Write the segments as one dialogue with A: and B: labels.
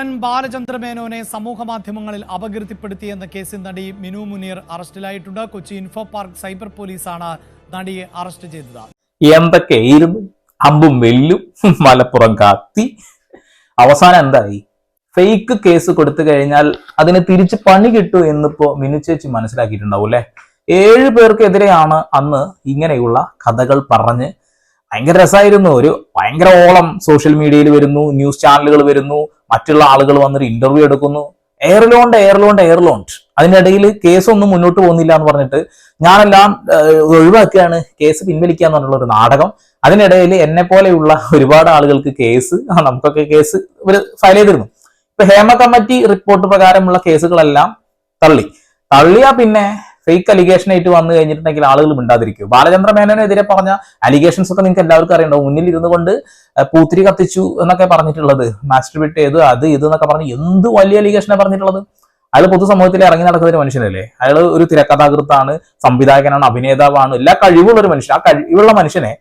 A: നടൻ സമൂഹ മാധ്യമങ്ങളിൽ അപകീർത്തിപ്പെടുത്തിയെന്ന കേസിൽ നടി മിനു മുനീർ അറസ്റ്റിലായിട്ടുണ്ട്. കൊച്ചി ഇൻഫോ പാർക്ക് സൈബർ പോലീസാണ് നടിയെ അറസ്റ്റ് ചെയ്തത്.
B: എന്തൊക്കെയായിരുന്നു അമ്പും വെല്ലും മലപ്പുറം കാത്തി. അവസാനം എന്തായി? ഫേക്ക് കേസ് കൊടുത്തു കഴിഞ്ഞാൽ അതിന് തിരിച്ച് പണി കിട്ടൂ എന്നിപ്പോ മിനു ചേച്ചി മനസ്സിലാക്കിയിട്ടുണ്ടാവും അല്ലെ? ഏഴ് പേർക്കെതിരെയാണ് അന്ന് ഇങ്ങനെയുള്ള കഥകൾ പറഞ്ഞ്. ഭയങ്കര രസമായിരുന്നു. ഒരു ഭയങ്കര ഓളം സോഷ്യൽ മീഡിയയിൽ വരുന്നു ന്യൂസ് ചാനലുകൾ വരുന്നു മറ്റുള്ള ആളുകൾ വന്നൊരു ഇന്റർവ്യൂ എടുക്കുന്നു. എയർലോണ്ട് എയർലോണ്ട് എയർലോണ്ട് അതിനിടയിൽ കേസ് ഒന്നും മുന്നോട്ട് പോകുന്നില്ല എന്ന് പറഞ്ഞിട്ട് ഞാനെല്ലാം ഒഴിവാക്കുകയാണ്. കേസ് പിൻവലിക്കുക എന്നുള്ള ഒരു നാടകം. അതിനിടയിൽ എന്നെ പോലെയുള്ള ഒരുപാട് ആളുകൾക്ക് കേസ് നമുക്കൊക്കെ കേസ് ഇവർ ഫയൽ ചെയ്തിരുന്നു. ഇപ്പൊ ഹേമ കമ്മിറ്റി റിപ്പോർട്ട് പ്രകാരമുള്ള കേസുകളെല്ലാം തള്ളി. തള്ളിയാ പിന്നെ ഫേക്ക് അലിഗേഷൻ ആയിട്ട് വന്നു കഴിഞ്ഞിട്ടുണ്ടെങ്കിൽ ആളുകൾ മിണ്ടാതിരിക്കും. ബാലചന്ദ്ര മേനോനെതിരെ പറഞ്ഞ അലിഗേഷൻസ് ഒക്കെ നിങ്ങൾക്ക് എല്ലാവർക്കും അറിയണ്ടാവും മുന്നിൽ ഇരുന്നു കൊണ്ട് പൂത്തിരി കത്തിച്ചു എന്നൊക്കെ പറഞ്ഞിട്ടുള്ളത്. മാസ്റ്റർബിറ്റ് ചെയ്തു അത് ഇത് എന്നൊക്കെ പറഞ്ഞ് എന്ത് വലിയ അലിഗേഷനാണ് പറഞ്ഞിട്ടുള്ളത്? അയാൾ പൊതുസമൂഹത്തിൽ ഇറങ്ങി നടക്കുന്ന ഒരു മനുഷ്യനല്ലേ? അയാൾ ഒരു തിരക്കഥാകൃത്താണ് സംവിധായകനാണ് അഭിനേതാവാണ് എല്ലാ കഴിവുള്ള ഒരു മനുഷ്യൻ. ആ കഴിവുള്ള മനുഷ്യനെ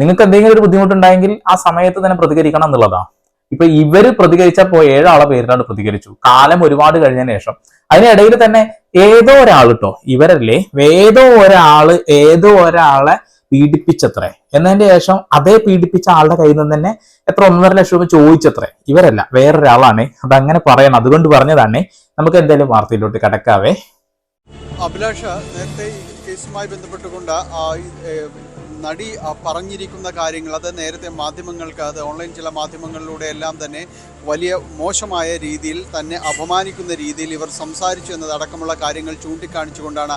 B: നിങ്ങൾക്ക് എന്തെങ്കിലും ഒരു ബുദ്ധിമുട്ടുണ്ടായെങ്കിൽ ആ സമയത്ത് തന്നെ പ്രതികരിക്കണം എന്നുള്ളതാണ് ഇപ്പൊ ഇവർ പ്രതികരിച്ചപ്പോ ഏഴാളെ പേരിലാണ് പ്രതികരിച്ചു. കാലം ഒരുപാട് കഴിഞ്ഞതിന് ശേഷം അതിനിടയിൽ തന്നെ ഏതോ ഒരാൾ കേട്ടോ ഇവരല്ലേ? ഏതോ ഒരാൾ ഏതോ ഒരാളെ പീഡിപ്പിച്ചത്രേ. എന്നതിന്റെ ശേഷം അതേ പീഡിപ്പിച്ച ആളുടെ കയ്യിൽ നിന്ന് തന്നെ എത്ര ഒന്നര ലക്ഷം രൂപ ചോദിച്ചത്രേ. ഇവരല്ല വേറൊരാളാണ്. അതങ്ങനെ പറയണം. അതുകൊണ്ട് പറഞ്ഞതാണ്. നമുക്ക് എന്തായാലും വാർത്തയിലോട്ട് കടക്കാവേ.
C: അഭിലാഷ നേരത്തെ ഈ കേസുമായി ബന്ധപ്പെട്ടുകൊണ്ട് നടി പറഞ്ഞിരിക്കുന്ന കാര്യങ്ങൾ അത് നേരത്തെ മാധ്യമങ്ങൾക്ക് അത് ഓൺലൈൻ ചില മാധ്യമങ്ങളിലൂടെ എല്ലാം തന്നെ വലിയ മോശമായ രീതിയിൽ തന്നെ അപമാനിക്കുന്ന രീതിയിൽ ഇവർ സംസാരിച്ചു എന്നതടക്കമുള്ള കാര്യങ്ങൾ ചൂണ്ടിക്കാണിച്ചുകൊണ്ടാണ്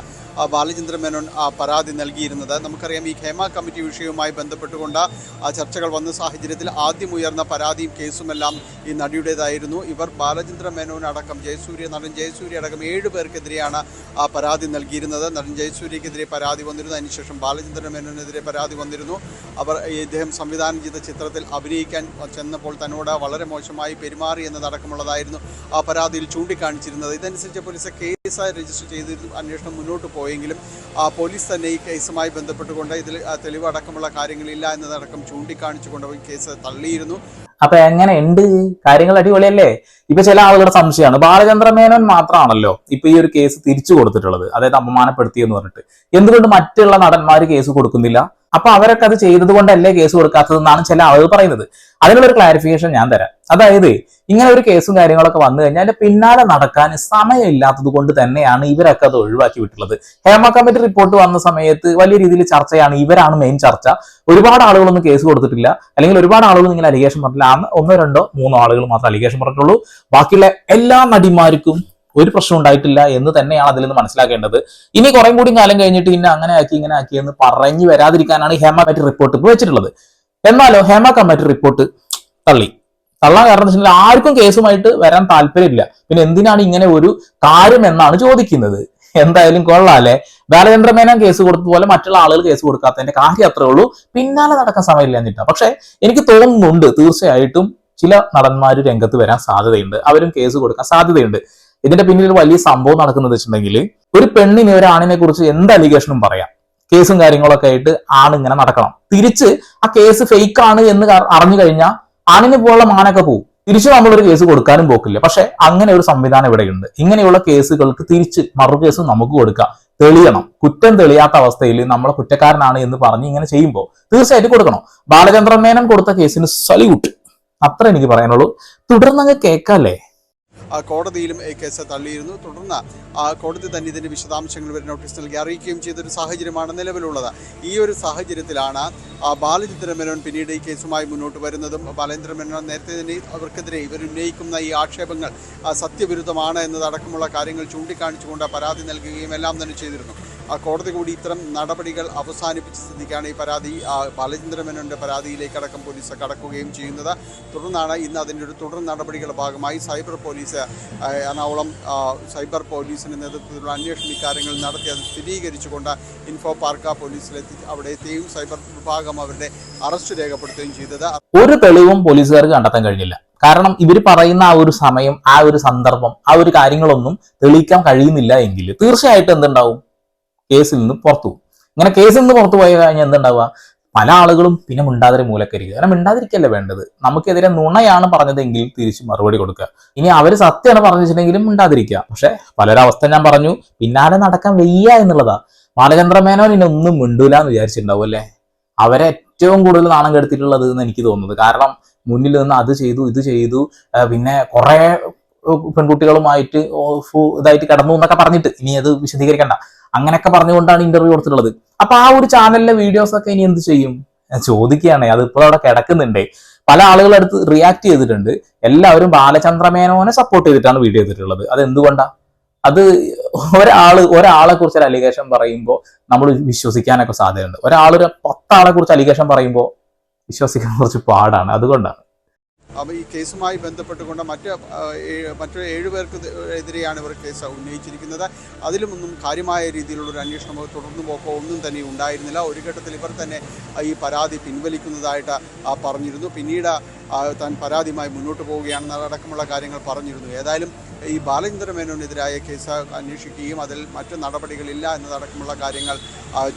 C: ബാലചന്ദ്ര മേനോൻ പരാതി നൽകിയിരുന്നത്. നമുക്കറിയാം ഈ ഖേമ കമ്മിറ്റി വിഷയവുമായി ബന്ധപ്പെട്ടുകൊണ്ട് ചർച്ചകൾ വന്ന സാഹചര്യത്തിൽ ആദ്യം ഉയർന്ന പരാതിയും കേസുമെല്ലാം ഈ നടിയുടേതായിരുന്നു. ഇവർ ബാലചന്ദ്ര മേനോൻ അടക്കം ജയസൂര്യ നടൻ ജയസൂര്യ അടക്കം ഏഴ് പേർക്കെതിരെയാണ് പരാതി നൽകിയിരുന്നത്. നടൻ ജയസൂര്യക്കെതിരെ പരാതി വന്നിരുന്നു. അതിനുശേഷം ബാലചന്ദ്ര മേനോനെതിരെ പരാതി വന്നിരുന്നു. അവർ ഇദ്ദേഹം സംവിധാനം ചെയ്ത ചിത്രത്തിൽ അഭിനയിക്കാൻ ചെന്നപ്പോൾ തന്നോട് വളരെ മോശമായി പെരുമാറി എന്നതടക്കമുള്ളതായിരുന്നു ആ പരാതിയിൽ ചൂണ്ടിക്കാണിച്ചിരുന്നത്. ഇതനുസരിച്ച് പോലീസ് കേസ് രജിസ്റ്റർ ചെയ്തിരുന്നു. അന്വേഷണം മുന്നോട്ട് പോയെങ്കിലും ആ പോലീസ് തന്നെ ഈ കേസുമായി ബന്ധപ്പെട്ടുകൊണ്ട് ഇതിൽ തെളിവടക്കമുള്ള കാര്യങ്ങളില്ല എന്നതടക്കം ചൂണ്ടിക്കാണിച്ചുകൊണ്ട് ഈ കേസ് തള്ളിയിരുന്നു.
B: അപ്പൊ എങ്ങനെ ഉണ്ട്? കാര്യങ്ങൾ അടിപൊളിയല്ലേ? ഇപ്പൊ ചില ആളുകളുടെ സംശയമാണ്. ബാലചന്ദ്ര മേനോൻ മാത്രമാണല്ലോ ഇപ്പൊ ഈ ഒരു കേസ് തിരിച്ചു കൊടുത്തിട്ടുള്ളത്. അതായത് അപമാനപ്പെടുത്തി എന്ന് പറഞ്ഞിട്ട്. എന്തുകൊണ്ട് മറ്റുള്ള നടന്മാര് കേസ് കൊടുക്കുന്നില്ല? അപ്പൊ അവരൊക്കെ അത് ചെയ്തത് കൊണ്ടല്ലേ കേസ് കൊടുക്കാത്തതെന്നാണ് ചില ആളുകൾ പറയുന്നത്. അതിനുള്ള ഒരു ക്ലാരിഫിക്കേഷൻ ഞാൻ തരാം. അതായത് ഇങ്ങനെ ഒരു കേസും കാര്യങ്ങളൊക്കെ വന്നു കഴിഞ്ഞാൽ അതിന്റെ പിന്നാലെ നടക്കാൻ സമയമില്ലാത്തത് കൊണ്ട് തന്നെയാണ് ഇവരൊക്കെ അത് ഒഴിവാക്കി വിട്ടുള്ളത്. ഹേമ കമ്മിറ്റി റിപ്പോർട്ട് വന്ന സമയത്ത് വലിയ രീതിയിൽ ചർച്ചയാണ് ഇവരാണ് മെയിൻ ചർച്ച. ഒരുപാട് ആളുകളൊന്നും കേസ് കൊടുത്തിട്ടില്ല. അല്ലെങ്കിൽ ഒരുപാട് ആളുകൾ നിങ്ങൾ അലിഗേഷൻ പറഞ്ഞില്ല ഒന്നോ രണ്ടോ മൂന്നോ ആളുകൾ മാത്രം അലിഗേഷൻ പറഞ്ഞിട്ടുള്ളൂ. ബാക്കിയുള്ള എല്ലാ നടിമാർക്കും ഒരു പ്രശ്നം ഉണ്ടായിട്ടില്ല എന്ന് തന്നെയാണ് അതിൽ നിന്ന് മനസ്സിലാക്കേണ്ടത്. ഇനി കുറേ കൂടി കാലം കഴിഞ്ഞിട്ട് ഇന്ന അങ്ങനെ ആക്കി ഇങ്ങനെ ആക്കി എന്ന് പറഞ്ഞു വരാതിരിക്കാനാണ് ഹേമ കമ്മിറ്റി റിപ്പോർട്ട് ഇപ്പോൾ വെച്ചിട്ടുള്ളത്. എന്നാലോ ഹേമ കമ്മിറ്റി റിപ്പോർട്ട് തള്ളി. തള്ളാൻ കാരണം വെച്ചിട്ടുണ്ടെങ്കിൽ ആർക്കും കേസുമായിട്ട് വരാൻ താല്പര്യമില്ല. പിന്നെ എന്തിനാണ് ഇങ്ങനെ ഒരു കാര്യം എന്നാണ് ചോദിക്കുന്നത്. എന്തായാലും കൊള്ളാല്ലേ? ബാലചന്ദ്ര മേനോൻ കേസ് കൊടുത്തതുപോലെ മറ്റുള്ള ആളുകൾ കേസ് കൊടുക്കാത്തതിന്റെ കാര്യം അത്രേ ഉള്ളൂ. പിന്നാലെ നടക്കാൻ സമയമില്ല എന്നിട്ടാ പക്ഷെ എനിക്ക് തോന്നുന്നുണ്ട് തീർച്ചയായിട്ടും ചില നടന്മാർ രംഗത്ത് വരാൻ സാധ്യതയുണ്ട്. അവരും കേസ് കൊടുക്കാൻ സാധ്യതയുണ്ട്. ഇതിന്റെ പിന്നിൽ വലിയ സംഭവം നടക്കുന്നത് വെച്ചിട്ടുണ്ടെങ്കിൽ ഒരു പെണ്ണിന് ഒരു ആണിനെ കുറിച്ച് എന്ത് അലിഗേഷനും പറയാം. കേസും കാര്യങ്ങളൊക്കെ ആയിട്ട് ആണിങ്ങനെ നടക്കണം. തിരിച്ച് ആ കേസ് ഫേക്ക് ആണ് എന്ന് അറിഞ്ഞു കഴിഞ്ഞാൽ ആണിന് പോലുള്ള മാനൊക്കെ പോകും തിരിച്ച് നമ്മളൊരു കേസ് കൊടുക്കാനും പോക്കില്ല. പക്ഷെ അങ്ങനെ ഒരു സംവിധാനം ഇവിടെയുണ്ട്. ഇങ്ങനെയുള്ള കേസുകൾക്ക് തിരിച്ച് മറു കേസ് നമുക്ക് കൊടുക്കാം. തെളിയണം. കുറ്റം തെളിയാത്ത അവസ്ഥയിൽ നമ്മളെ കുറ്റക്കാരനാണ് എന്ന് പറഞ്ഞ് ഇങ്ങനെ ചെയ്യുമ്പോൾ തീർച്ചയായിട്ടും കൊടുക്കണം. ബാലചന്ദ്രമേനം കൊടുത്ത കേസിന് സല്യൂട്ട് അത്ര എനിക്ക് പറയാനുള്ളൂ. തുടർന്നങ്ങ് കേൾക്കല്ലേ?
C: കോടതിയിലും കേസ് തള്ളിയിരുന്നു. തുടർന്ന് കോടതി തന്നെ ഇതിന്റെ വിശദാംശങ്ങൾ വരെ നോട്ടീസ് നൽകി അറിയിക്കുകയും ചെയ്തൊരു സാഹചര്യമാണ് നിലവിലുള്ളത്. ഈ ഒരു സാഹചര്യത്തിലാണ് ബാലചന്ദ്ര മേനോൻ പിന്നീട് ഈ കേസുമായി മുന്നോട്ട് വരുന്നതും ബാലേന്ദ്ര മേനോൻ നേരത്തെ തന്നെ അവർക്കെതിരെ ഇവർ ഉന്നയിക്കുന്ന ഈ ആക്ഷേപങ്ങൾ സത്യവിരുദ്ധമാണ് എന്നതടക്കമുള്ള കാര്യങ്ങൾ ചൂണ്ടിക്കാണിച്ചുകൊണ്ട് പരാതി നൽകുകയും എല്ലാം തന്നെ ചെയ്തിരുന്നു. കോടതി കൂടി ഇത്തരം നടപടികൾ അവസാനിപ്പിച്ച സ്ഥിതിക്കാണ് ഈ പരാതി. ബാലചന്ദ്ര മേനോന്റെ പരാതിയിലേക്കടക്കം പോലീസ് കടക്കുകയും ചെയ്യുന്നത്. തുടർന്നാണ് ഇന്ന് അതിന്റെ ഒരു തുടർ നടപടികളുടെ ഭാഗമായി സൈബർ പോലീസ് എറണാകുളം സൈബർ പോലീസിന്റെ നേതൃത്വത്തിലുള്ള അന്വേഷണ ഇക്കാര്യങ്ങൾ നടത്തി അത് സ്ഥിരീകരിച്ചുകൊണ്ട് ഇൻഫോ പാർക്ക പോലീസിലെത്തി അവിടെ എത്തുകയും സൈബർ വിഭാഗം അവരുടെ അറസ്റ്റ് രേഖപ്പെടുത്തുകയും ചെയ്തത്.
B: ഒരു തെളിവും പോലീസുകാർക്ക് കണ്ടെത്താൻ കഴിഞ്ഞില്ല. കാരണം ഇവർ പറയുന്ന ആ ഒരു സമയം ആ ഒരു സന്ദർഭം ആ ഒരു കാര്യങ്ങളൊന്നും തെളിയിക്കാൻ കഴിയുന്നില്ല എങ്കിൽ തീർച്ചയായിട്ടും എന്തുണ്ടാവും? കേസിൽ നിന്ന് പുറത്തു പോകും. ഇങ്ങനെ കേസിൽ നിന്ന് പുറത്തു പോയി കഴിഞ്ഞാൽ എന്തുണ്ടാവുക? പല ആളുകളും പിന്നെ മിണ്ടാതിരി മൂലക്കരിക്കുക കാരണം മിണ്ടാതിരിക്കല്ലേ വേണ്ടത്? നമുക്കെതിരെ നുണയാണ് പറഞ്ഞതെങ്കിൽ തിരിച്ച് മറുപടി കൊടുക്കുക. ഇനി അവർ സത്യമാണ് പറഞ്ഞു വെച്ചിട്ടുണ്ടെങ്കിലും മിണ്ടാതിരിക്കുക. പക്ഷെ പലരവസ്ഥ ഞാൻ പറഞ്ഞു പിന്നാലെ നടക്കാൻ വയ്യ എന്നുള്ളതാ. ബാലചന്ദ്ര മേനോൻ ഇനി ഒന്നും മിണ്ടൂല എന്ന് വിചാരിച്ചിട്ടുണ്ടാവും അല്ലേ? അവരെ ഏറ്റവും കൂടുതൽ നാണം കെടുത്തിട്ടുള്ളത് എന്ന് എനിക്ക് തോന്നുന്നത്. കാരണം മുന്നിൽ നിന്ന് അത് ചെയ്തു ഇത് ചെയ്തു പിന്നെ കുറെ പെൺകുട്ടികളുമായിട്ട് ഇതായിട്ട് കിടന്നു എന്നൊക്കെ പറഞ്ഞിട്ട് ഇനി അത് വിശദീകരിക്കണ്ട. അങ്ങനെയൊക്കെ പറഞ്ഞുകൊണ്ടാണ് ഇന്റർവ്യൂ കൊടുത്തിട്ടുള്ളത്. അപ്പൊ ആ ഒരു ചാനലിലെ വീഡിയോസ് ഒക്കെ ഇനി എന്ത് ചെയ്യും? ചോദിക്കുകയാണെ അത് ഇപ്പോൾ അവിടെ കിടക്കുന്നുണ്ടേ. പല ആളുകളുടെ അടുത്ത് റിയാക്ട് ചെയ്തിട്ടുണ്ട്. എല്ലാവരും ബാലചന്ദ്രമേനോനെ സപ്പോർട്ട് ചെയ്തിട്ടാണ് വീഡിയോ ചെയ്തിട്ടുള്ളത്. അത് എന്തുകൊണ്ടാ അത് ഒരാൾ ഒരാളെ കുറിച്ച് ഒരു അലിഗേഷൻ പറയുമ്പോൾ നമ്മൾ വിശ്വസിക്കാനൊക്കെ സാധ്യതയുണ്ട്. ഒരാളൊരു പത്താളെ കുറിച്ച് അലിഗേഷൻ പറയുമ്പോൾ വിശ്വസിക്കാൻ കുറച്ച് പാടാണ്. അതുകൊണ്ടാണ്.
C: ഈ കേസുമായി ബന്ധപ്പെട്ടുകൊണ്ട് മറ്റ് മറ്റു ഏഴുപേർക്ക് എതിരെയാണ് ഇവർ കേസ് ഉന്നയിച്ചിരിക്കുന്നത്. അതിലുമൊന്നും കാര്യമായ രീതിയിലുള്ള ഒരു അന്വേഷണമോ തുടർന്നു പോക്കോ ഒന്നും തന്നെ ഉണ്ടായിരുന്നില്ല. ഒരു ഘട്ടത്തിൽ ഇവർ തന്നെ ഈ പരാതി പിൻവലിക്കുന്നതായിട്ട് പറഞ്ഞിരുന്നു. പിന്നീട് താൻ പരാതിയുമായി മുന്നോട്ട് പോവുകയാണെന്നതടക്കമുള്ള കാര്യങ്ങൾ പറഞ്ഞിരുന്നു. ഏതായാലും ഈ ബാലചന്ദ്ര മേനോനെതിരായ കേസ് അന്വേഷിക്കുകയും അതിൽ മറ്റു നടപടികളില്ല എന്നതടക്കമുള്ള കാര്യങ്ങൾ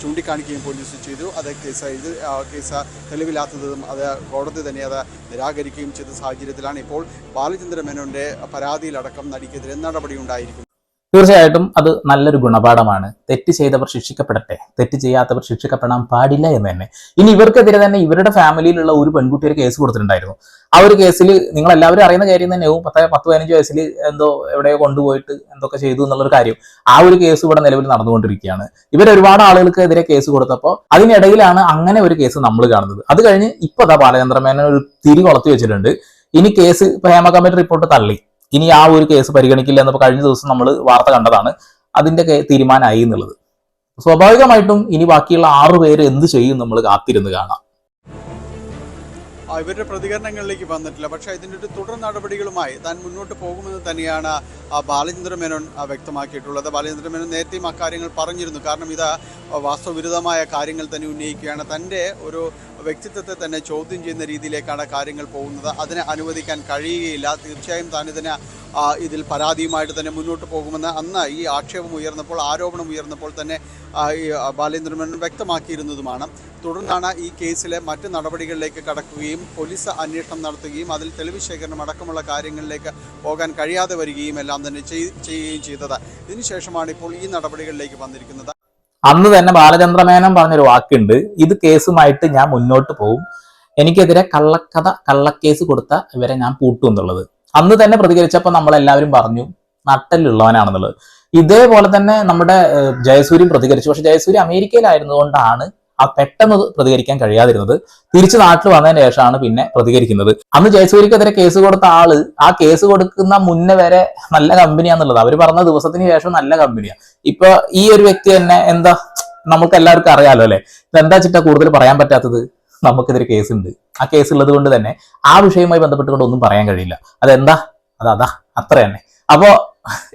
C: ചൂണ്ടിക്കാണിക്കുകയും പോലീസ് ചെയ്തു. അത് കേസ് ഇത് കേസ് തെളിവില്ലാത്തതും അത് കോടതി തന്നെ അത് നിരാകരിക്കുകയും ചെയ്ത സാഹചര്യത്തിലാണ് ഇപ്പോൾ ബാലചന്ദ്ര മേനോന്റെ പരാതിയിലടക്കം നടിക്കെതിരെ നടപടി ഉണ്ടായിരിക്കുന്നത്.
B: തീർച്ചയായിട്ടും അത് നല്ലൊരു ഗുണപാഠമാണ്. തെറ്റ് ചെയ്തവർ ശിക്ഷിക്കപ്പെടട്ടെ. തെറ്റ് ചെയ്യാത്തവർ ശിക്ഷിക്കപ്പെടാൻ പാടില്ല എന്ന് തന്നെ. ഇനി ഇവർക്കെതിരെ തന്നെ ഇവരുടെ ഫാമിലിയിലുള്ള ഒരു പെൺകുട്ടി ഒരു കേസ് കൊടുത്തിട്ടുണ്ടായിരുന്നു. ആ ഒരു കേസിൽ നിങ്ങൾ എല്ലാവരും അറിയുന്ന കാര്യം തന്നെയാവും. പത്ത് പത്ത് പതിനഞ്ച് വയസ്സിൽ എന്തോ എവിടെയോ കൊണ്ടുപോയിട്ട് എന്തൊക്കെ ചെയ്തു എന്നുള്ളൊരു കാര്യം ആ ഒരു കേസ് ഇവിടെ നിലവിൽ നടന്നുകൊണ്ടിരിക്കുകയാണ്. ഇവർ ഒരുപാട് ആളുകൾക്ക് കേസ് കൊടുത്തപ്പോൾ അതിനിടയിലാണ് അങ്ങനെ ഒരു കേസ് നമ്മൾ കാണുന്നത്. അത് കഴിഞ്ഞ് ഇപ്പൊ അതാ ബാലചന്ദ്രമേനൻ ഒരു തിരി കൊളത്തി വെച്ചിട്ടുണ്ട്. ഇനി കേസ് ഇപ്പൊ ഹേമ കമ്മിറ്റി റിപ്പോർട്ട് തള്ളി. ഇനി ആ ഒരു കേസ് പരിഗണിക്കില്ല എന്നപ്പോൾ കഴിഞ്ഞ ദിവസം നമ്മൾ വാർത്ത കണ്ടതാണ്. അതിന്റെ തീരുമാനമായി എന്നുള്ളത്. സ്വാഭാവികമായിട്ടും ഇനി ബാക്കിയുള്ള ആറു പേര് എന്ത് ചെയ്യും നമ്മൾ കാത്തിരുന്ന് കാണാം.
C: ഇവരുടെ പ്രതികരണങ്ങളിലേക്ക് വന്നിട്ടില്ല. പക്ഷേ ഇതിന്റെ ഒരു തുടർ നടപടികളുമായി താൻ മുന്നോട്ട് പോകുമെന്ന് തന്നെയാണ് ബാലചന്ദ്ര മേനോൻ വ്യക്തമാക്കിയിട്ടുള്ളത്. ബാലചന്ദ്ര മേനോൻ നേരത്തെയും അക്കാര്യങ്ങൾ പറഞ്ഞിരുന്നു. കാരണം ഇത് വാസ്തവവിരുദ്ധമായ കാര്യങ്ങൾ തന്നെ ഉന്നയിക്കുകയാണ്. തന്റെ ഒരു വ്യക്തിത്വത്തെ തന്നെ ചോദ്യം ചെയ്യുന്ന രീതിയിലേക്കാണ് കാര്യങ്ങൾ പോകുന്നത്. അതിനെ അനുവദിക്കാൻ കഴിയുകയില്ല. തീർച്ചയായും താൻ ഇതിന് ഇതിൽ പരാതിയുമായിട്ട് തന്നെ മുന്നോട്ട് പോകുമെന്ന് അന്ന് ഈ ആക്ഷേപം ഉയർന്നപ്പോൾ ആരോപണം ഉയർന്നപ്പോൾ തന്നെ ആ, ഈ ബാലേന്ദ്ര മേനോൻ വ്യക്തമാക്കിയിരുന്നതുമാണ്. തുടർന്നാണ് ഈ കേസിലെ മറ്റ് നടപടികളിലേക്ക് കടക്കുകയും പോലീസ് അന്വേഷണം നടത്തുകയും അതിൽ തെളിവ് ശേഖരണം അടക്കമുള്ള കാര്യങ്ങളിലേക്ക് പോകാൻ കഴിയാതെ വരികയും എല്ലാം തന്നെ ചെയ്- ചെയ്യുകയും ചെയ്തത്. ഇതിനുശേഷമാണ് ഇപ്പോൾ ഈ നടപടികളിലേക്ക് വന്നിരിക്കുന്നത്.
B: അന്ന് തന്നെ ബാലചന്ദ്രമേനോൻ പറഞ്ഞൊരു വാക്കുണ്ട് ഇത് കേസുമായിട്ട് ഞാൻ മുന്നോട്ട് പോകും എനിക്കെതിരെ കള്ളക്കഥ കള്ളക്കേസ് കൊടുത്ത ഇവരെ ഞാൻ പൂട്ടും എന്നുള്ളത്. അന്ന് തന്നെ പ്രതികരിച്ചപ്പോൾ നമ്മളെല്ലാവരും പറഞ്ഞു നട്ടലുള്ളവനാണെന്നുള്ളത് ഇതേപോലെ തന്നെ നമ്മുടെ ജയസൂര്യം പ്രതികരിച്ചു. പക്ഷെ ജയസൂര്യ അമേരിക്കയിലായിരുന്നുകൊണ്ടാണ് ആ പെട്ടെന്ന് പ്രതികരിക്കാൻ കഴിയാതിരുന്നത് തിരിച്ച് നാട്ടിൽ വന്നതിന് ശേഷമാണ് പിന്നെ പ്രതികരിക്കുന്നത്. അന്ന് ജയസൂര്യക്കെതിരെ കേസ് കൊടുത്ത ആൾ ആ കേസ് കൊടുക്കുന്ന മുന്നേ വരെ നല്ല കമ്പനിയാന്നുള്ളത്. അവർ പറഞ്ഞ ദിവസത്തിന് ശേഷം നല്ല കമ്പനിയാ. ഇപ്പൊ ഈ ഒരു വ്യക്തി തന്നെ എന്താ നമുക്ക് എല്ലാവർക്കും അറിയാലോ അല്ലെ? എന്താ ചിട്ട കൂടുതൽ പറയാൻ പറ്റാത്തത്? നമുക്കെതിരെ കേസുണ്ട്. ആ കേസ് ഉള്ളത് കൊണ്ട് തന്നെ ആ വിഷയവുമായി ബന്ധപ്പെട്ടുകൊണ്ട് ഒന്നും പറയാൻ കഴിയില്ല. അതെന്താ? അത് അതാ. അത്ര തന്നെ അപ്പോ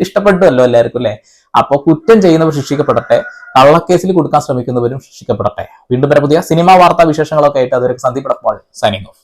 B: ഇഷ്ടപ്പെട്ടുവല്ലോ എല്ലാവർക്കും അല്ലെ? അപ്പൊ കുറ്റം ചെയ്യുന്നവർ ശിക്ഷിക്കപ്പെടട്ടെ കള്ളക്കേസിൽ കൊടുക്കാൻ ശ്രമിക്കുന്നവരും ശിക്ഷിക്കപ്പെടട്ടെ. വീണ്ടും വരെ പുതിയ സിനിമാ വാർത്താ വിശേഷങ്ങളൊക്കെ ആയിട്ട് അതൊരു സന്ദീപ് സൈനിങ് ഓഫ്